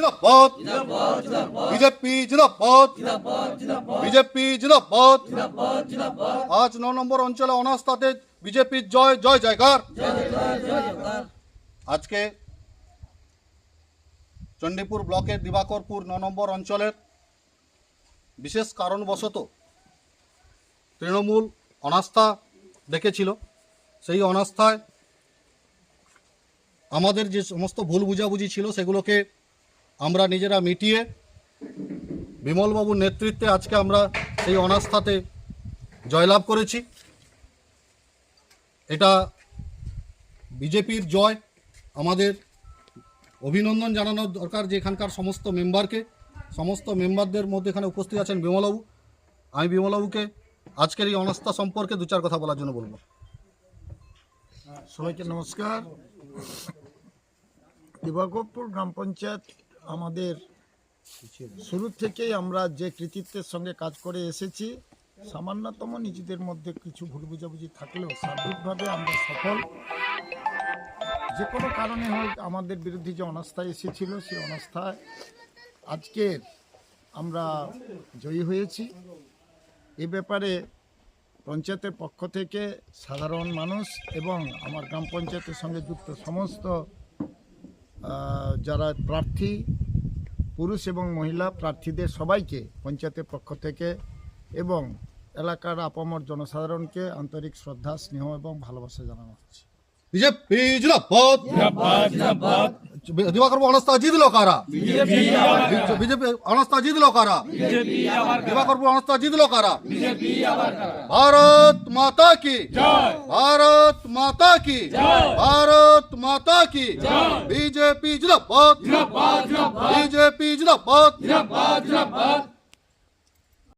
জিন্দাবাদ। বিজেপি জিন্দাবাদ। বিজেপি জিন্দাবাদ। আজ ন নম্বর অঞ্চলে অনাস্থাতে বিজেপির জয় জয় জয়কার আজকে চণ্ডীপুর ব্লকের দিবাকরপুর ন নম্বর অঞ্চলের বিশেষ কারণবশত তৃণমূল অনাস্থা দেখেছিল সেই অনাস্থায় আমাদের যে সমস্ত ভুল বুঝাবুঝি ছিল সেগুলোকে আমরা নিজেরা মিটিয়ে বিমলবাবুর নেতৃত্বে আজকে আমরা সেই অনাস্থাতে জয়লাভ করেছি। এটা বিজেপির জয়। আমাদের অভিনন্দন জানানো দরকার যে এখানকার সমস্ত মেম্বারকে। সমস্ত মেম্বারদের মধ্যে এখানে উপস্থিত আছেন বিমলবাবু। আমি বিমলবাবুকে আজকের এই অনাস্থা সম্পর্কে দু চার কথা বলার জন্য বলব। সবাইকে নমস্কার। দিবাকরপুর গ্রাম পঞ্চায়েত আমাদের শুরু থেকেই আমরা যে কৃতিত্বের সঙ্গে কাজ করে এসেছি, সামান্যতম নিজেদের মধ্যে কিছু ভুল বুঝাবুঝি থাকলেও সার্বিকভাবে আমরা সফল। যে কোনো কারণে হোক আমাদের বিরুদ্ধে যে অনাস্থা এসেছিল, সেই অনাস্থায় আজকের আমরা জয়ী হয়েছি। এ ব্যাপারে পঞ্চায়েতের পক্ষ থেকে সাধারণ মানুষ এবং আমার গ্রাম পঞ্চায়েতের সঙ্গে যুক্ত সমস্ত যারা প্রার্থী, পুরুষ এবং মহিলা প্রার্থীদের সবাইকে, পঞ্চায়েতের পক্ষ থেকে এবং এলাকার আপামর জনসাধারণকে আন্তরিক শ্রদ্ধা, স্নেহ এবং ভালোবাসা জানানো হচ্ছে। অনাস্থা জিতলো কারা? ভারত মাতা কি? ভারত মাতা মাতা কি? বিজেপি জিন্দাবাদ। বিজেপি জিন্দাবাদ।